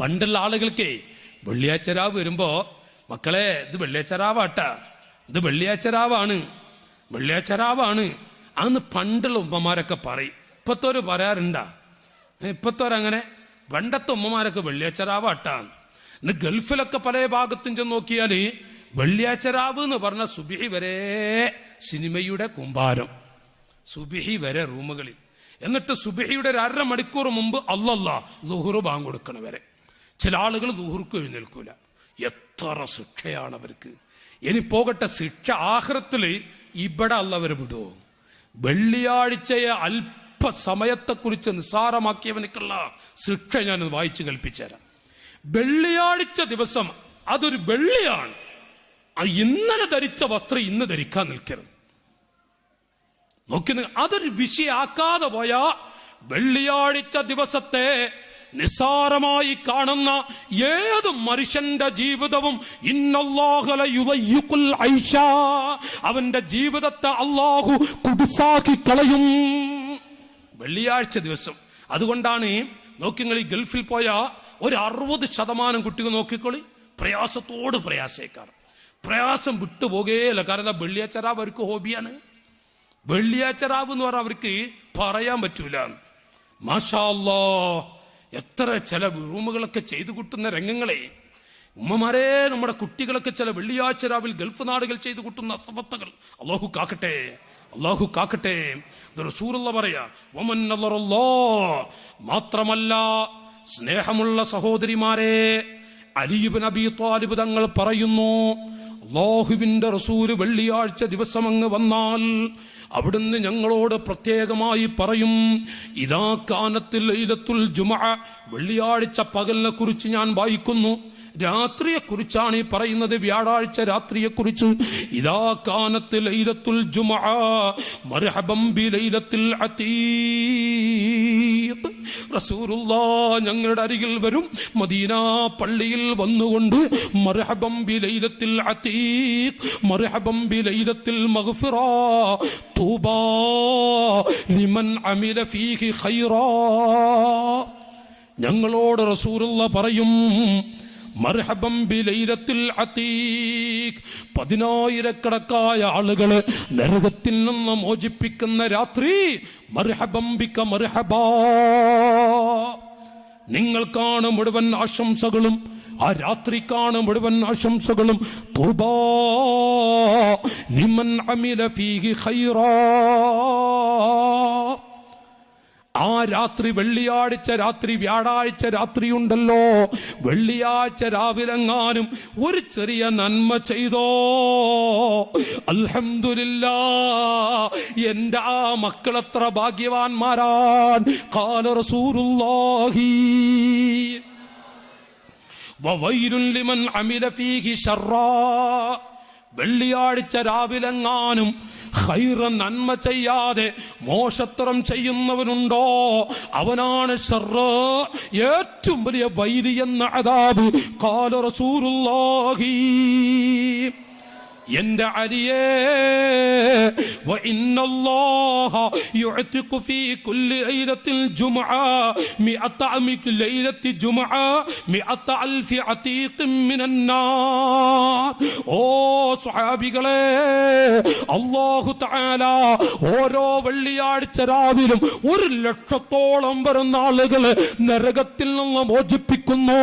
പണ്ടുള്ള ആളുകൾക്കേ വെള്ളിയാഴ്ച രാവ് വരുമ്പോ മക്കളെ ഇത് വെള്ളിയാഴ്ച രാവാട്ട. ഇത് വെള്ളിയാഴ്ച രാവാണ്. വെള്ളിയാഴ്ച രാവാണ്. അന്ന് പണ്ടുള്ള ഉമ്മമാരൊക്കെ പറയും. ഇപ്പത്തോര് പറയാറുണ്ടാ ഇപ്പത്തോരങ്ങനെ? പണ്ടത്തെ ഉമ്മമാരൊക്കെ വെള്ളിയാഴ്ച രാവാട്ടാ. ഇന്ന് ഗൾഫിലൊക്കെ പല ഭാഗത്തും ചെന്ന് നോക്കിയാൽ വെള്ളിയാഴ്ച രാവ് എന്ന് പറഞ്ഞ സുബിഹി വരെ സിനിമയുടെ കുമ്പാരം. സുബിഹി വരെ റൂമുകളിൽ. എന്നിട്ട് സുബിഹിയുടെ ഒരു അര മണിക്കൂർ മുമ്പ് അല്ലല്ല ലുഹുറു ബാങ്ക് വരെ. ചില ആളുകൾ ലുഹുർക്ക് എഴുന്നേൽക്കൂല. എത്ര ശിക്ഷയാണ് അവർക്ക്. ഇനി പോകട്ടെ ശിക്ഷ ആഹ്രത്തിൽ ഇവിടെ അല്ലവരെ വിടുവോ വെള്ളിയാഴ്ചയെ അല്പസമയത്തെക്കുറിച്ച് നിസ്സാരമാക്കിയവനക്കുള്ള ശിക്ഷ ഞാൻ വായിച്ചു കൽപ്പിച്ചുതരാം വെള്ളിയാഴ്ച ദിവസം അതൊരു വെള്ളിയാണ്. ഇന്നലെ ധരിച്ച വസ്ത്രം ഇന്ന് ധരിക്കാൻ നിൽക്കരുത്. നോക്കി അതൊരു വിഷയാക്കാതെ പോയ വെള്ളിയാഴ്ച ദിവസത്തെ നിസ്സാരമായി കാണുന്ന ഏത് മനുഷ്യന്റെ ജീവിതവും അവന്റെ ജീവിതത്തെ അള്ളാഹു കുടിസാക്കി കളയും. വെള്ളിയാഴ്ച ദിവസം. അതുകൊണ്ടാണ് നോക്കിങ്ങൾ ഈ ഗൾഫിൽ പോയ ഒരു അറുപത് ശതമാനം കുട്ടികൾ നോക്കിക്കോളി. പ്രയാസത്തോട് പ്രയാസേക്കാർ. പ്രയാസം വിട്ടുപോകേല കാരണം വെള്ളിയാഴ്ച രാവ് അവർക്ക് ഹോബിയാണ്. വെള്ളിയാഴ്ച രാവ് എന്ന് പറഞ്ഞാൽ അവർക്ക് പറയാൻ പറ്റൂല. മാഷാ അല്ലാ എത്ര ചില റൂമുകളൊക്കെ ചെയ്തു കൂട്ടുന്ന രംഗങ്ങളെ ഉമ്മമാരെ നമ്മുടെ കുട്ടികളൊക്കെ ചില വെള്ളിയാഴ്ച രാവിൽ ഗൾഫ് നാടുകൾ ചെയ്തു കൂട്ടുന്ന അസമത്തകൾ അള്ളാഹു കാക്കട്ടെ അള്ളാഹു കാക്കട്ടെ നളറല്ലാ. മാത്രമല്ല സ്നേഹമുള്ള സഹോദരിമാരെ അലീബ് നബി താലിബ് തങ്ങൾ പറയുന്നു അള്ളാഹുവിന്റെ റസൂൽ വെള്ളിയാഴ്ച ദിവസം അങ്ങ് വന്നാൽ അവിടുന്ന് ഞങ്ങളോട് പ്രത്യേകമായി പറയും ഇതാ കാനത്തിൽ ലൈലത്തുൽ ജുമ വെള്ളിയാഴ്ച പകലിനെ കുറിച്ച് ഞാൻ വായിക്കുന്നു. രാത്രിയെ കുറിച്ചാണ് ഈ പറയുന്നത് വ്യാഴാഴ്ച രാത്രിയെ കുറിച്ച് ഇതാ കാനത്തിൽ ലൈലത്തുൽ ജുമഅ മർഹബം ബി ലൈലത്തിൽ അതീഖ് റസൂറുള്ള ഞങ്ങളുടെ അരികിൽ വരും. മദീന പള്ളിയിൽ വന്നുകൊണ്ട് മർഹബം ബി ലൈലത്തിൽ അതീഖ് മർഹബം ബി ലൈലത്തിൽ മഗ്ഫിറ തൂബാ ലിമൻ അമില ഫീഹി ഖൈറാ. ഞങ്ങളോട് റസൂറുള്ള പറയും മർഹബം ബി ലൈലത്തിൽ അതീഖ് പതിനായിരക്കണക്കായ ആളുകളെ നരകത്തിൽ നിന്ന് മോചിപ്പിക്കുന്ന രാത്രി മർഹബം ബിക മർഹബാ. നിങ്ങൾക്കാണ് മുഴുവൻ ആശംസകളും ആ രാത്രിക്കാണ് മുഴുവൻ ആശംസകളും. ലിമൻ അമില ഫീഹി ഖൈറാ. ആ രാത്രി വെള്ളിയാഴ്ച രാത്രി വ്യാഴാഴ്ച രാത്രി ഉണ്ടല്ലോ വെള്ളിയാഴ്ച രാവിലെങ്ങാനും ഒരു ചെറിയ നന്മ ചെയ്തോ. അൽഹംദുലില്ലാ എന്റെ ആ മക്കളത്ര ഭാഗ്യവാന്മാരാൻ കാലറസൂറുല്ലാഹി വെള്ളിയാഴ്ച രാവിലെങ്ങാനും ഹൈറ നന്മ ചെയ്യാതെ മോശത്തരം ചെയ്യുന്നവനുണ്ടോ? അവനാണ് ഏറ്റവും വലിയ വൈരി എന്ന അതാബ് കാല റസൂലുള്ളാഹി. എന്റെ അലിയേ അള്ളാഹു ഓരോ വെള്ളിയാഴ്ച രാവിലും ഒരു ലക്ഷത്തോളം വരുന്ന ആളുകളെ നരകത്തിൽ നിന്ന് മോചിപ്പിക്കുന്നു.